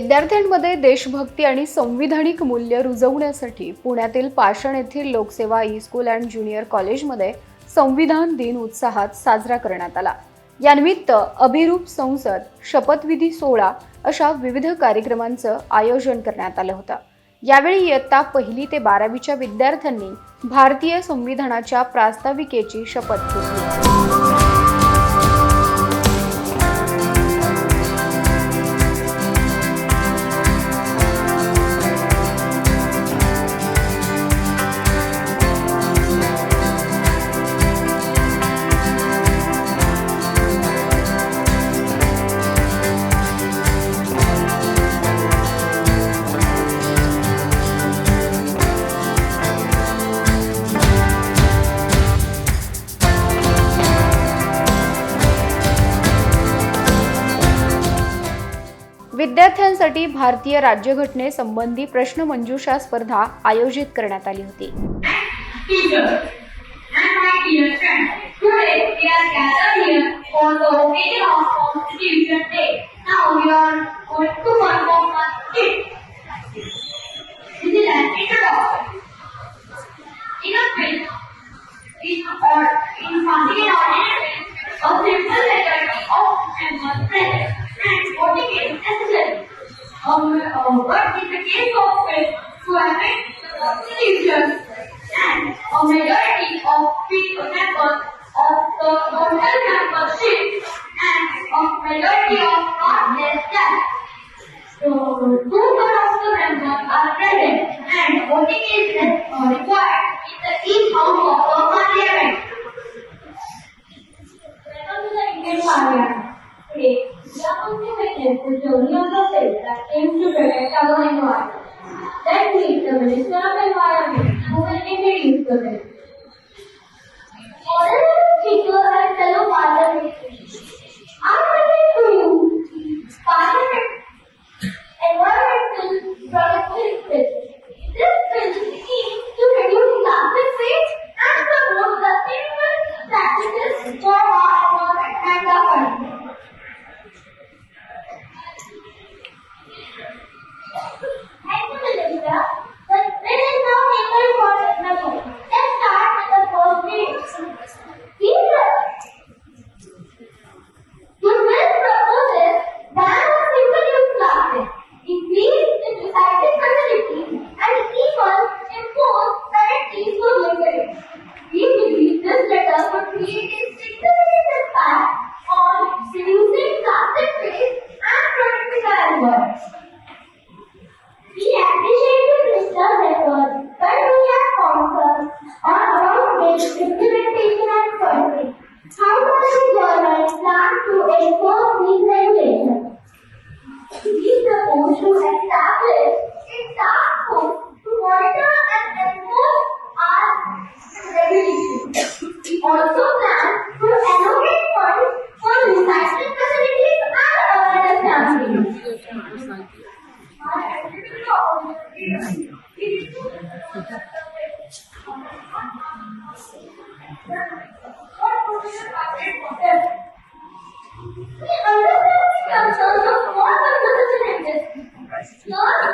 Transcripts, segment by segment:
विद्यार्थ्यांमध्ये देशभक्ती आणि संविधानिक मूल्य रुजवण्यासाठी पुण्यातील पाषण येथील लोकसेवा ई स्कूल अँड ज्युनियर कॉलेजमध्ये संविधान दिन उत्साहात साजरा करण्यात आला यानिमित्त अभिरूप संसद शपथविधी सोहळा अशा विविध कार्यक्रमांचं आयोजन करण्यात आलं होतं यावेळी इयत्ता पहिली ते बारावीच्या विद्यार्थ्यांनी भारतीय संविधानाच्या प्रास्ताविकेची शपथ घेतली विद्यार्थ्यांसाठी भारतीय राज्यघटनेसंबंधी प्रश्नमंजुषा स्पर्धा आयोजित करण्यात आली होती friends voting is necessary. Um, um, but in the case of friends who have made solutions and a majority of people members of the total membership and a majority of not less than so, two-thirds of the members are present and voting is required in the each house of the parliament. is the only other that aims to protect our environment. Then meet the Minister of Environment who will introduce the bill. effort differentiation. It is supposed to establish a task force to monitor and enforce our regulations. also plan to allocate funds for recycling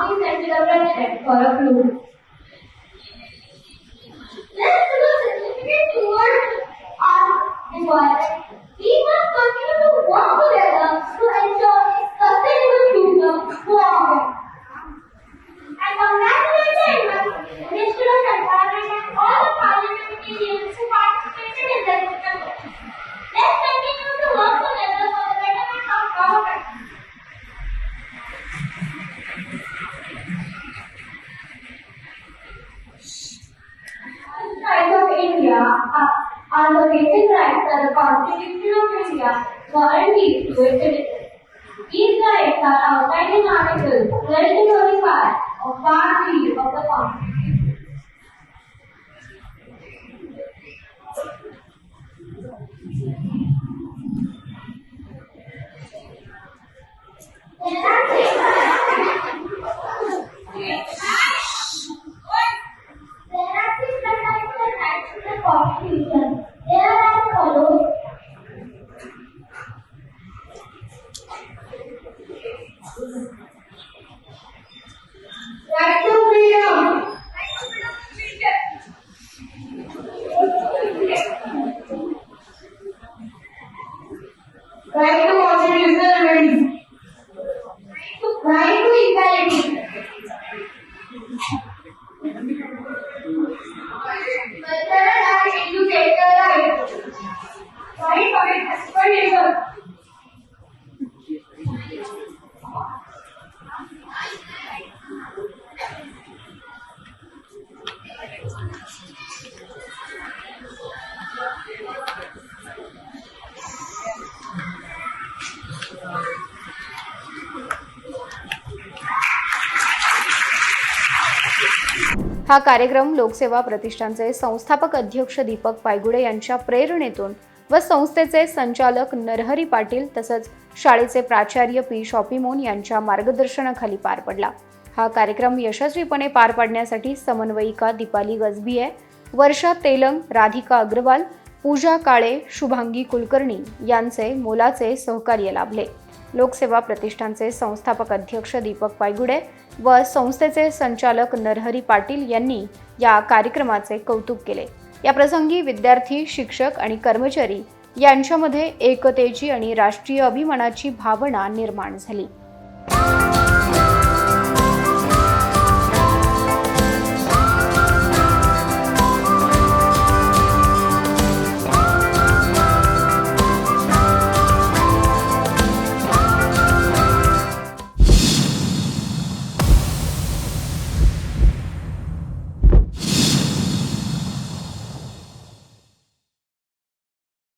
Now we head for a clue. Let's do a significant word on We must continue to work together to ensure sustainable future for all. And congratulations! are the basic rights that the Constitution of India guarantees to its citizens. These rights are outlined in Article 12 of Part 3 of the Constitution. Thank you. Primary हा कार्यक्रम लोकसेवा प्रतिष्ठानचे संस्थापक अध्यक्ष दीपक पायगुडे यांच्या प्रेरणेतून व संस्थेचे संचालक नरहरी पाटील तसंच शाळेचे प्राचार्य पी शॉपीमोन यांच्या मार्गदर्शनाखाली पार पडला हा कार्यक्रम यशस्वीपणे पार पाडण्यासाठी समन्वयिका दीपाली गजबीये वर्षा तेलंग राधिका अग्रवाल पूजा काळे शुभांगी कुलकर्णी यांचे मोलाचे सहकार्य लाभले लोकसेवा प्रतिष्ठानचे संस्थापक अध्यक्ष दीपक पायगुडे व संस्थेचे संचालक नरहरी पाटील यांनी या कार्यक्रमाचे कौतुक केले या प्रसंगी विद्यार्थी शिक्षक आणि कर्मचारी यांच्यामध्ये एकतेची आणि राष्ट्रीय अभिमानाची भावना निर्माण झाली